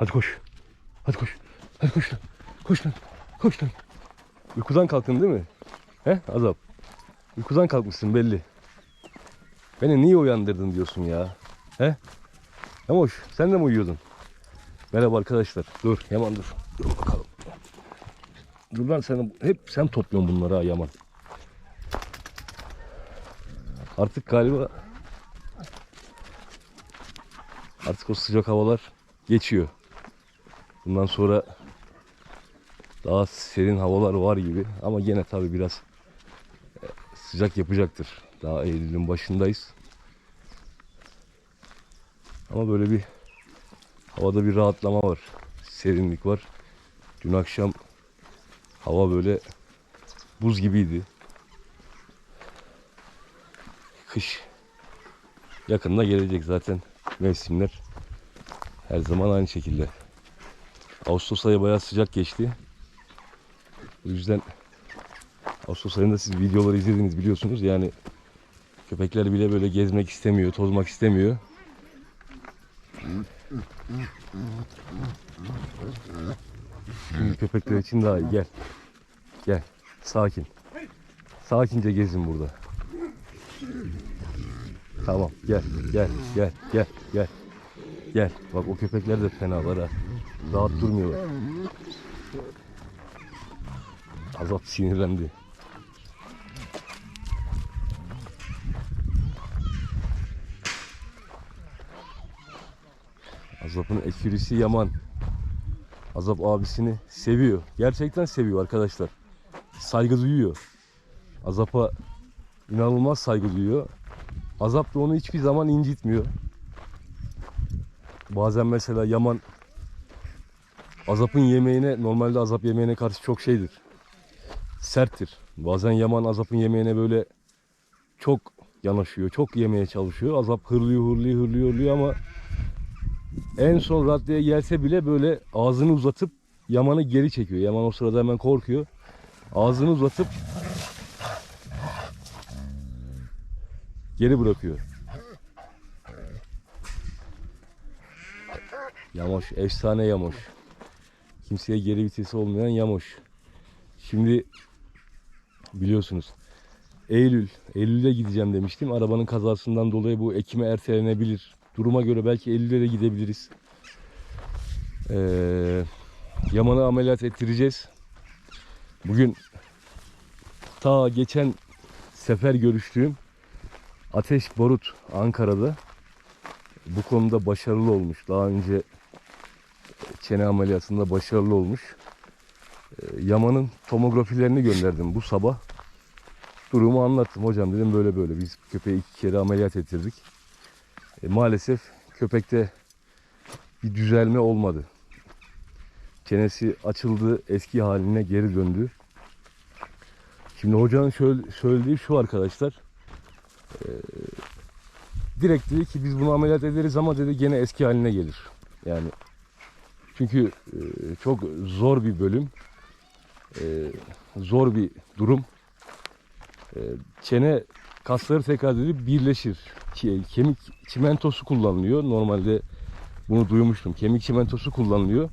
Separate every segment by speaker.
Speaker 1: Hadi koş. Hadi koş. Hadi koş lan. Koş lan. Koş lan. Uykudan kalktın değil mi? He Azap? Uykudan kalkmışsın belli. Beni niye uyandırdın diyorsun ya? He? Yamoş sen de mi uyuyordun? Merhaba arkadaşlar. Dur Yaman dur. Dur bakalım. Dur lan sen hep sen topluyorsun bunları ha Yaman. Artık galiba artık o sıcak havalar geçiyor. Bundan sonra daha serin havalar var gibi ama gene tabi biraz e, sıcak yapacaktır. Daha Eylül'ün başındayız. Ama böyle bir havada bir rahatlama var. Serinlik var. Dün akşam hava böyle buz gibiydi. Kış yakında gelecek zaten mevsimler her zaman aynı şekilde. Ağustos ayı bayağı sıcak geçti. O yüzden Ağustos ayında siz videoları izlediniz biliyorsunuz. Yani köpekler bile böyle gezmek istemiyor, tozmak istemiyor. Şimdi köpekler için daha iyi. Gel. Gel. Sakin. Sakince gezin burada. Tamam. Gel. Gel. Gel. Gel. Gel. Gel. Bak o köpekler de fenalar ha. Rahat durmuyorlar. Azap sinirlendi. Azap'ın ekürisi Yaman. Azap abisini seviyor. Gerçekten seviyor arkadaşlar. Saygı duyuyor. Azap'a inanılmaz saygı duyuyor. Azap da onu hiçbir zaman incitmiyor. Bazen mesela Yaman Azap'ın yemeğine normalde Azap yemeğine karşı çok şeydir. Serttir. Bazen Yaman Azap'ın yemeğine böyle çok yanaşıyor. Çok yemeye çalışıyor. Azap hırlıyor hırlıyor hırlıyor hırlıyor ama en son raddeye gelse bile böyle ağzını uzatıp Yaman'ı geri çekiyor. Yaman o sırada hemen korkuyor. Ağzını uzatıp geri bırakıyor. Yamoş, efsane Yamoş. Kimseye geri vitesi olmayan Yamoş. Şimdi biliyorsunuz Eylül, Eylül'e gideceğim demiştim. Arabanın kazasından dolayı bu Ekim'e ertelenebilir. Duruma göre belki Eylül'e de gidebiliriz. Ee, Yaman'ı ameliyat ettireceğiz. Bugün ta geçen sefer görüştüğüm Ateş Barut Ankara'da bu konuda başarılı olmuş. Daha önce çene ameliyatında başarılı olmuş. Ee, Yaman'ın tomografilerini gönderdim bu sabah. Durumu anlattım hocam dedim böyle böyle biz köpeği iki kere ameliyat ettirdik. E, maalesef köpekte bir düzelme olmadı. Çenesi açıldı, eski haline geri döndü. Şimdi hocanın şöyle söylediği şu arkadaşlar. E, direkt dedi ki biz bunu ameliyat ederiz ama dedi gene eski haline gelir. Yani çünkü e, çok zor bir bölüm. E, zor bir durum. E, çene kasları tekrar dedi birleşir. Kemik çimentosu kullanılıyor. Normalde bunu duymuştum. Kemik çimentosu kullanılıyor.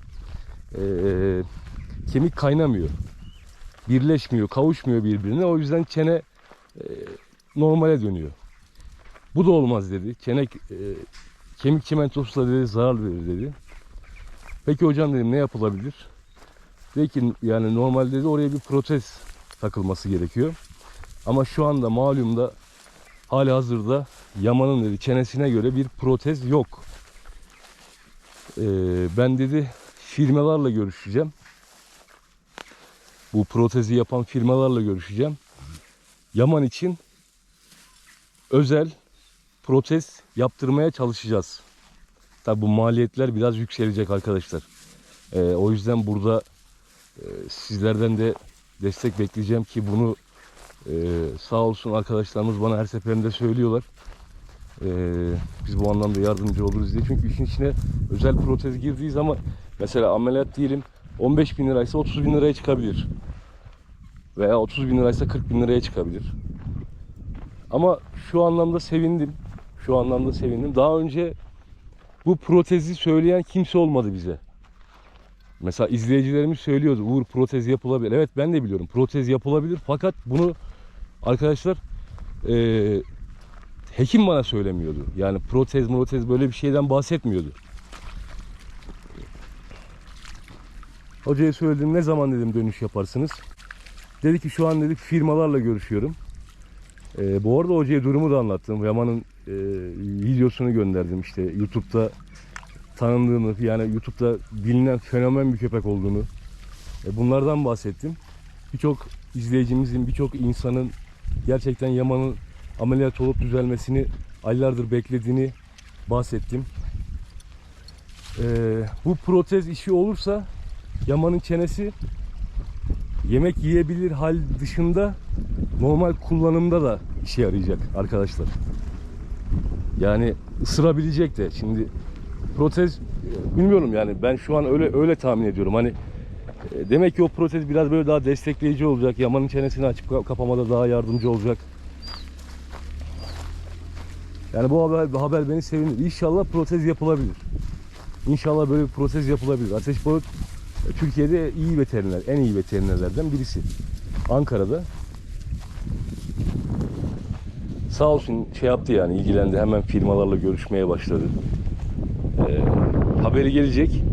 Speaker 1: Kemik kaynamıyor. Birleşmiyor, kavuşmuyor birbirine. O yüzden çene normale dönüyor. Bu da olmaz dedi. Çene e, kemik çimentosu da dedi zarar verir dedi. Peki hocam dedim ne yapılabilir? Dedi ki yani normalde dedi oraya bir protez takılması gerekiyor. Ama şu anda malumda hali hazırda Yaman'ın dedi çenesine göre bir protez yok. Ee, ben dedi firmalarla görüşeceğim. Bu protezi yapan firmalarla görüşeceğim. Yaman için özel protez yaptırmaya çalışacağız. Tabi bu maliyetler biraz yükselecek arkadaşlar. Ee, o yüzden burada e, sizlerden de destek bekleyeceğim ki bunu ee, sağ olsun arkadaşlarımız bana her seferinde söylüyorlar. Ee, biz bu anlamda yardımcı oluruz diye. Çünkü işin içine özel protez girdiği zaman mesela ameliyat diyelim 15 bin liraysa 30 bin liraya çıkabilir. Veya 30 bin liraysa 40 bin liraya çıkabilir. Ama şu anlamda sevindim. Şu anlamda sevindim. Daha önce bu protezi söyleyen kimse olmadı bize. Mesela izleyicilerimiz söylüyordu Uğur protez yapılabilir. Evet ben de biliyorum protez yapılabilir fakat bunu arkadaşlar eee, hekim bana söylemiyordu. Yani protez protez böyle bir şeyden bahsetmiyordu. Hocaya söyledim ne zaman dedim dönüş yaparsınız. Dedi ki şu an dedik firmalarla görüşüyorum. Ee, bu arada hocaya durumu da anlattım. Yaman'ın e, videosunu gönderdim işte YouTube'da tanındığını yani YouTube'da bilinen fenomen bir köpek olduğunu e, bunlardan bahsettim. Birçok izleyicimizin, birçok insanın gerçekten Yaman'ın ameliyat olup düzelmesini aylardır beklediğini bahsettim. Ee, bu protez işi olursa Yaman'ın çenesi yemek yiyebilir hal dışında normal kullanımda da işe yarayacak arkadaşlar. Yani ısırabilecek de. Şimdi protez bilmiyorum yani ben şu an öyle öyle tahmin ediyorum. Hani e, demek ki o protez biraz böyle daha destekleyici olacak. Yamanın çenesini açıp ka- kapamada daha yardımcı olacak. Yani bu haber, haber beni sevindir. İnşallah protez yapılabilir. İnşallah böyle bir protez yapılabilir. Ateş Barut e, Türkiye'de iyi veteriner, en iyi veterinerlerden birisi. Ankara'da. Sağ olsun şey yaptı yani ilgilendi. Hemen firmalarla görüşmeye başladı. Ee, haberi gelecek.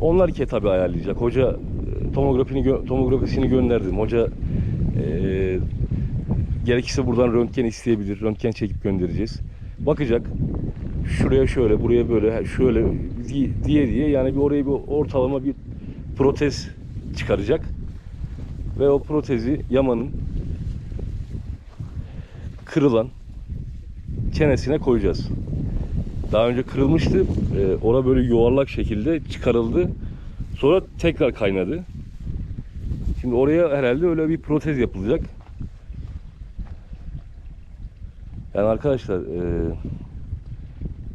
Speaker 1: Onlar ki tabii ayarlayacak. Hoca e, tomografini tomografisini gönderdim. Hoca e, gerekirse buradan röntgen isteyebilir. Röntgen çekip göndereceğiz. Bakacak. Şuraya şöyle, buraya böyle, şöyle di- diye diye yani bir oraya bir ortalama bir protez çıkaracak. Ve o protezi Yaman'ın kırılan çenesine koyacağız. Daha önce kırılmıştı. Ee, ora böyle yuvarlak şekilde çıkarıldı. Sonra tekrar kaynadı. Şimdi oraya herhalde öyle bir protez yapılacak. Yani arkadaşlar e,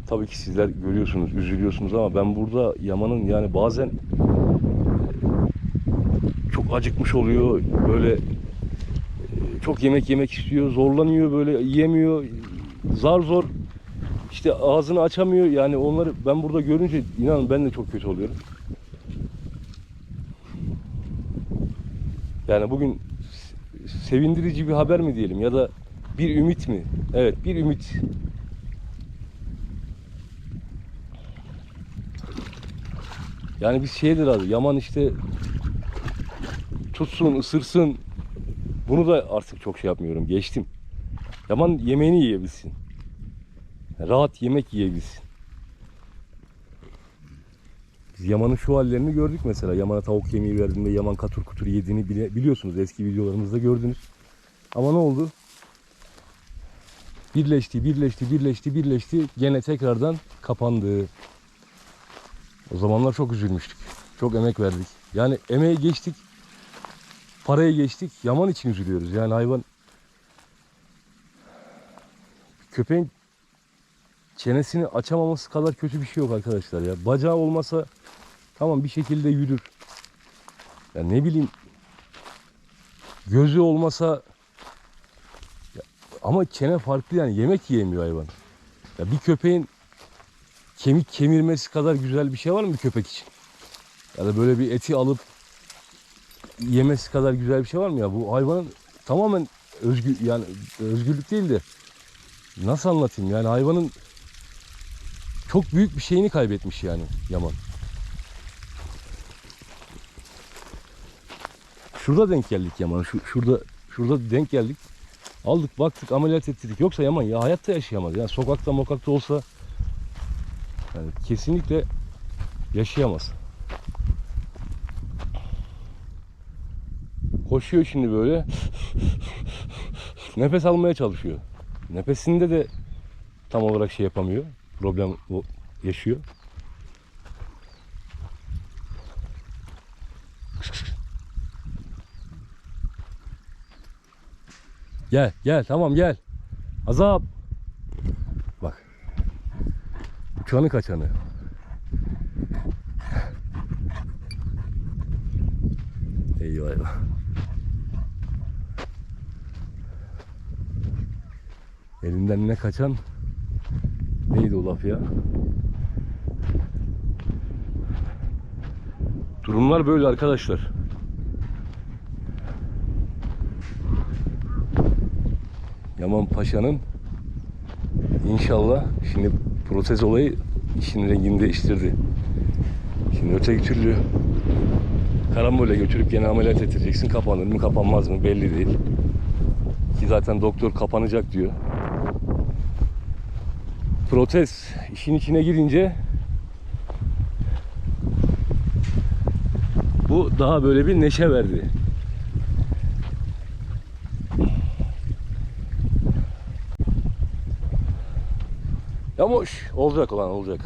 Speaker 1: tabii ki sizler görüyorsunuz, üzülüyorsunuz ama ben burada Yaman'ın yani bazen e, çok acıkmış oluyor. Böyle e, çok yemek yemek istiyor, zorlanıyor böyle yiyemiyor. Zar zor işte ağzını açamıyor. Yani onları ben burada görünce inanın ben de çok kötü oluyorum. Yani bugün se- sevindirici bir haber mi diyelim ya da bir ümit mi? Evet bir ümit. Yani biz şeydir abi Yaman işte tutsun, ısırsın. Bunu da artık çok şey yapmıyorum. Geçtim. Yaman yemeğini yiyebilsin. Rahat yemek yiyebilsin. Biz Yaman'ın şu hallerini gördük mesela. Yaman'a tavuk yemeği verdiğinde Yaman katur kutur yediğini bile, biliyorsunuz. Eski videolarımızda gördünüz. Ama ne oldu? Birleşti, birleşti, birleşti, birleşti. Gene tekrardan kapandı. O zamanlar çok üzülmüştük. Çok emek verdik. Yani emeğe geçtik. Paraya geçtik. Yaman için üzülüyoruz. Yani hayvan köpeğin çenesini açamaması kadar kötü bir şey yok arkadaşlar ya. Bacağı olmasa tamam bir şekilde yürür. Ya ne bileyim gözü olmasa Ya ama çene farklı yani yemek yiyemiyor hayvan. Ya bir köpeğin kemik kemirmesi kadar güzel bir şey var mı bir köpek için? Ya da böyle bir eti alıp yemesi kadar güzel bir şey var mı ya? Bu hayvanın tamamen özgür yani özgürlük değil de nasıl anlatayım yani hayvanın çok büyük bir şeyini kaybetmiş yani Yaman. Şurada denk geldik Yaman. Şu, şurada şurada denk geldik. Aldık baktık ameliyat ettirdik. Yoksa Yaman ya hayatta yaşayamaz. Yani sokakta mokakta olsa yani kesinlikle yaşayamaz. Koşuyor şimdi böyle. Nefes almaya çalışıyor. Nefesinde de tam olarak şey yapamıyor. Problem yaşıyor. Gel gel tamam gel. Azap. Bak. Uçanı kaçanı. Eyvah eyvah. Elinden ne kaçan neydi o laf ya? Durumlar böyle arkadaşlar. Yaman Paşa'nın inşallah şimdi protez olayı işin rengini değiştirdi. Şimdi öteki türlü karambole götürüp gene ameliyat ettireceksin. Kapanır mı kapanmaz mı belli değil. Ki zaten doktor kapanacak diyor. Protez işin içine girince bu daha böyle bir neşe verdi. Yamuş olacak olan olacak.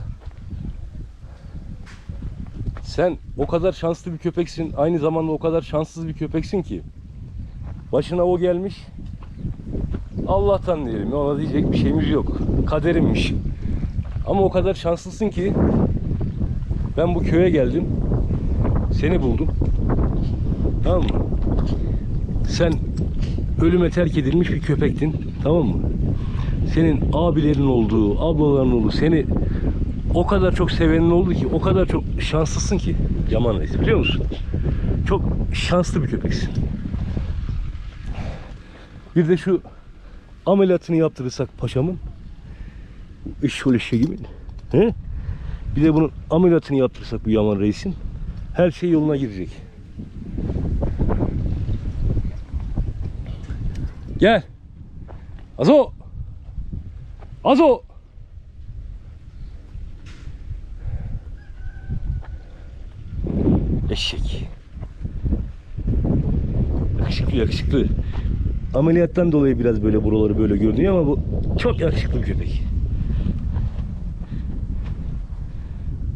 Speaker 1: Sen o kadar şanslı bir köpeksin. Aynı zamanda o kadar şanssız bir köpeksin ki. Başına o gelmiş. Allah'tan diyelim. Ona diyecek bir şeyimiz yok. Kaderimmiş. Ama o kadar şanslısın ki ben bu köye geldim. Seni buldum. Tamam mı? Sen ölüme terk edilmiş bir köpektin. Tamam mı? Senin abilerin olduğu, ablaların olduğu, seni o kadar çok sevenin oldu ki, o kadar çok şanslısın ki Yaman Reis biliyor musun? Çok şanslı bir köpeksin. Bir de şu ameliyatını yaptırırsak paşamın şöyle şey gibi. He? Bir de bunun ameliyatını yaptırırsak bu Yaman Reis'in her şey yoluna girecek. Gel. Azo. Azo. Eşek. Yakışıklı yakışıklı. Ameliyattan dolayı biraz böyle buraları böyle görünüyor ama bu çok yakışıklı bir köpek.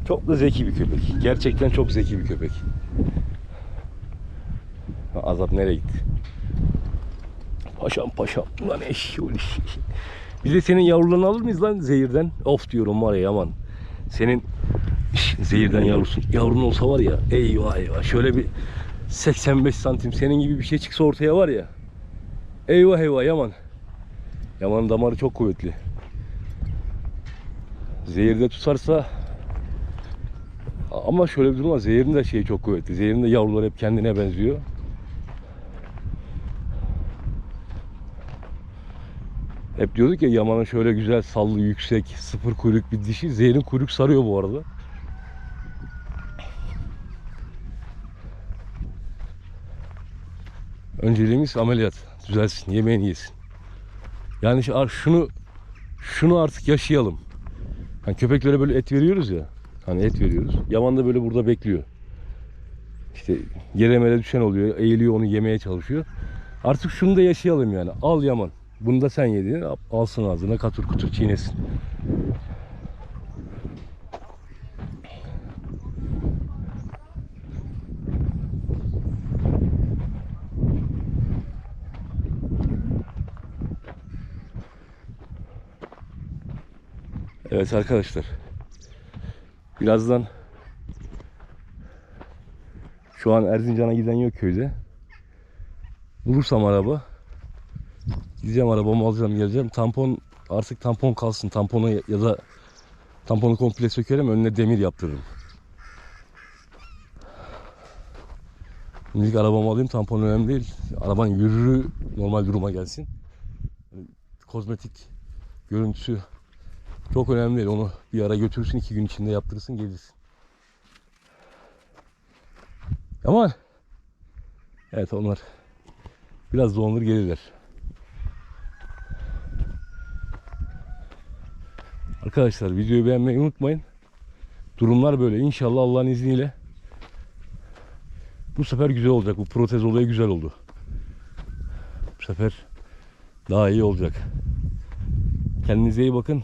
Speaker 1: Çok da zeki bir köpek. Gerçekten çok zeki bir köpek. Azap nereye gitti? Paşam paşam. Lan eşşoğlu eşek. Biz de senin yavrularını alır mıyız lan zehirden? Of diyorum var ya aman. Senin zehirden yavrusun. Yavrun olsa var ya eyvah eyvah. Şöyle bir 85 santim senin gibi bir şey çıksa ortaya var ya. Eyvah eyvah Yaman. Yaman'ın damarı çok kuvvetli. Zehirde tutarsa ama şöyle bir durum var. Zehirin de şeyi çok kuvvetli. Zehirin de yavruları hep kendine benziyor. Hep diyorduk ya Yaman'ın şöyle güzel sallı yüksek sıfır kuyruk bir dişi. Zehir'in kuyruk sarıyor bu arada. Önceliğimiz ameliyat. Düzelsin, yemeğini yesin. Yani şunu şunu artık yaşayalım. Hani köpeklere böyle et veriyoruz ya. Hani et veriyoruz. Yaman da böyle burada bekliyor. İşte yere mere düşen oluyor. Eğiliyor onu yemeye çalışıyor. Artık şunu da yaşayalım yani. Al Yaman. Bunu da sen yedin. al- Alsın ağzına katur kutur çiğnesin. Evet arkadaşlar. Birazdan şu an Erzincan'a giden yok köyde. Bulursam araba gideceğim arabamı alacağım geleceğim. Tampon artık tampon kalsın. Tamponu ya da tamponu komple sökerim önüne demir yaptırırım. Şimdilik arabamı alayım tampon önemli değil. Araban yürürü normal duruma gelsin. Kozmetik görüntüsü çok önemli değil. Onu bir ara götürürsün iki gün içinde yaptırırsın gelirsin. Aman. Evet onlar biraz dolanır gelirler. Arkadaşlar videoyu beğenmeyi unutmayın. Durumlar böyle. İnşallah Allah'ın izniyle bu sefer güzel olacak. Bu protez olayı güzel oldu. Bu sefer daha iyi olacak. Kendinize iyi bakın.